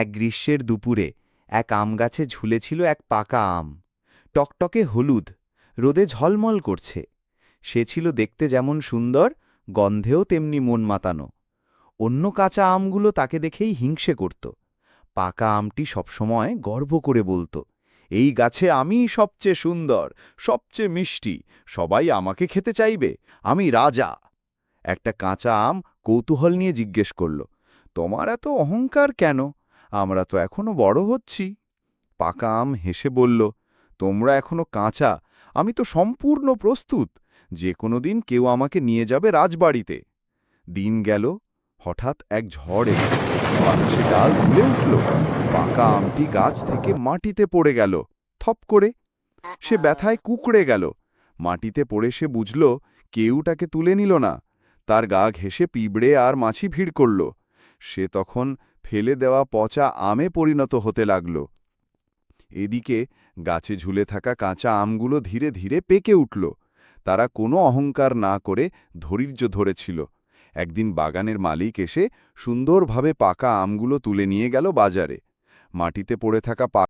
এক গ্রীষ্মের দুপুরে এক আম গাছে ঝুলেছিল এক পাকা আম। টকটকে হলুদ, রোদে ঝলমল করছে। সে ছিল দেখতে যেমন সুন্দর, গন্ধেও তেমনি মন মাতানো। অন্য কাঁচা আমগুলো তাকে দেখেই হিংসে করত। পাকা আমটি সবসময় গর্ব করে বলতো, এই গাছে আমিই সবচেয়ে সুন্দর, সবচেয়ে মিষ্টি, সবাই আমাকে খেতে চাইবে, আমি রাজা। একটা কাঁচা আম কৌতূহল নিয়ে জিজ্ঞেস করল, তোমার এত অহংকার কেন? আমরা তো এখনও বড় হচ্ছি। পাকা আম হেসে বলল, তোমরা এখনও কাঁচা, আমি তো সম্পূর্ণ প্রস্তুত, যে কোনো দিন কেউ আমাকে নিয়ে যাবে রাজবাড়িতে। দিন গেল, হঠাৎ এক ঝড়ে বাতাসে ডাল দুলে উঠল, পাকা আমটি গাছ থেকে মাটিতে পড়ে গেল, থপ করে। সে ব্যথায় কুকড়ে গেল, মাটিতে পড়ে সে বুঝল, কেউ তাকে তুলে নিল না, তার গা ঘেঁষে পিঁপড়ে আর মাছি ভিড় করল। সে তখন ফেলে দেওয়া পচা আমে পরিণত হতে লাগল। এদিকে গাছে ঝুলে থাকা কাঁচা আমগুলো ধীরে ধীরে পেকে উঠল। তারা কোনো অহংকার না করে ধৈর্য ধরেছিল। একদিন বাগানের মালিক এসে সুন্দরভাবে পাকা আমগুলো তুলে নিয়ে গেল বাজারে। মাটিতে পড়ে থাকা